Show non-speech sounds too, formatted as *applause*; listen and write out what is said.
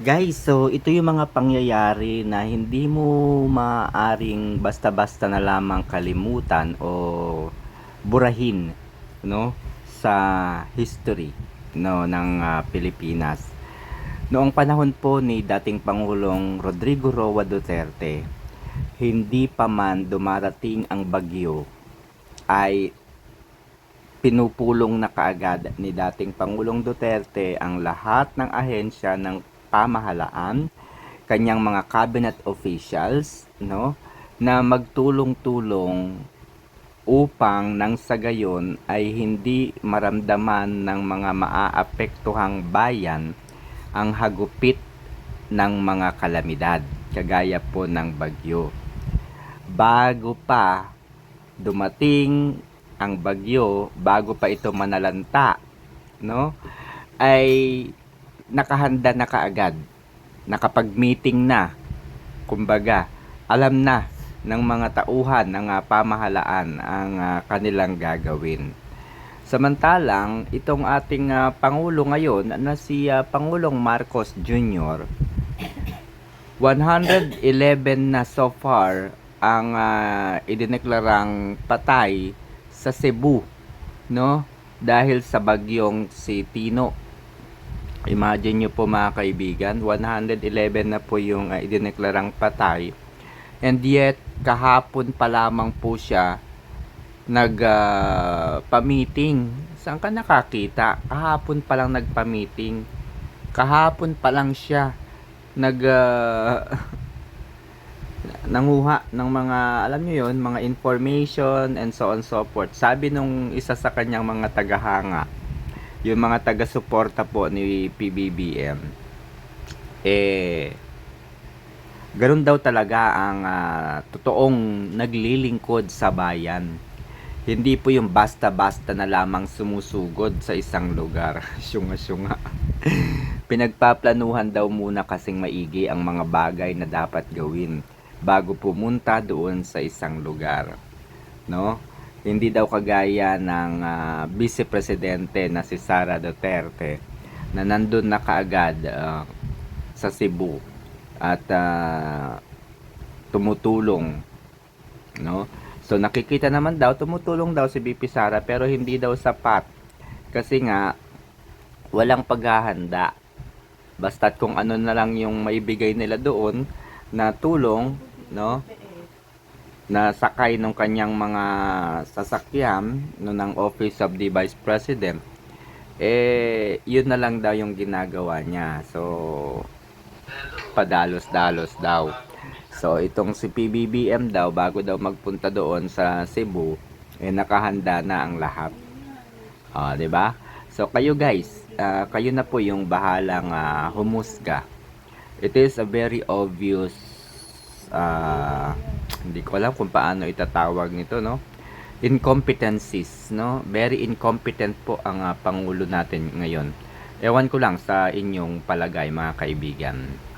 Guys, so ito yung mga pangyayari na hindi mo maaring basta-basta na lamang kalimutan o burahin no sa history no ng ah, Pilipinas. Noong panahon po ni dating Pangulong Rodrigo Roa Duterte, hindi pa man dumarating ang bagyo ay pinupulong na kaagad ni dating Pangulong Duterte ang lahat ng ahensya ng pamahalaan, kanyang mga cabinet officials, no, na magtulong-tulong upang nang sa gayon ay hindi maramdaman ng mga maaapektuhang bayan ang hagupit ng mga kalamidad, kagaya po ng bagyo. Bago pa dumating ang bagyo, bago pa ito manalanta, no? Ay nakahanda na kaagad. Nakapag-meeting na. Kumbaga, alam na ng mga tauhan ng ah, pamahalaan ang ah, kanilang gagawin. Samantalang, itong ating ah, Pangulo ngayon na si ah, Pangulong Marcos Jr., 111 na so far ang uh, idineklarang patay sa Cebu, no? Dahil sa bagyong si Tino. Imagine nyo po mga kaibigan, 111 na po yung uh, idineklarang patay. And yet, kahapon pa lamang po siya nag-pamiting. Saan ka nakakita? Kahapon pa lang nagpa-meeting. Kahapon pa lang siya nag ah, *laughs* nanguha ng mga alam niyo yon mga information and so on so forth sabi nung isa sa kanyang mga tagahanga yung mga taga-suporta po ni PBBM eh ganun daw talaga ang ah, totoong naglilingkod sa bayan hindi po yung basta-basta na lamang sumusugod sa isang lugar *laughs* syunga-syunga Pinagpaplanuhan daw muna kasing maigi ang mga bagay na dapat gawin bago pumunta doon sa isang lugar. No? Hindi daw kagaya ng ah, Vice Presidente na si Sara Duterte na nandun na kaagad ah, sa Cebu at ah, tumutulong no? So nakikita naman daw tumutulong daw si BP Sara pero hindi daw sapat. Kasi nga walang paghahanda. Basta't kung ano na lang yung maibigay nila doon na tulong, no? Na sakay ng kanyang mga sasakyan no, ng Office of the Vice President, eh, yun na lang daw yung ginagawa niya. So, padalos-dalos daw. So, itong si PBBM daw, bago daw magpunta doon sa Cebu, eh, nakahanda na ang lahat. Ah, 'di ba? So, kayo guys, ah, kayo na po yung bahalang ah, humusga. It is a very obvious ah, hindi ko alam kung paano itatawag nito, no? Incompetencies, no? Very incompetent po ang ah, pangulo natin ngayon. Ewan ko lang sa inyong palagay, mga kaibigan.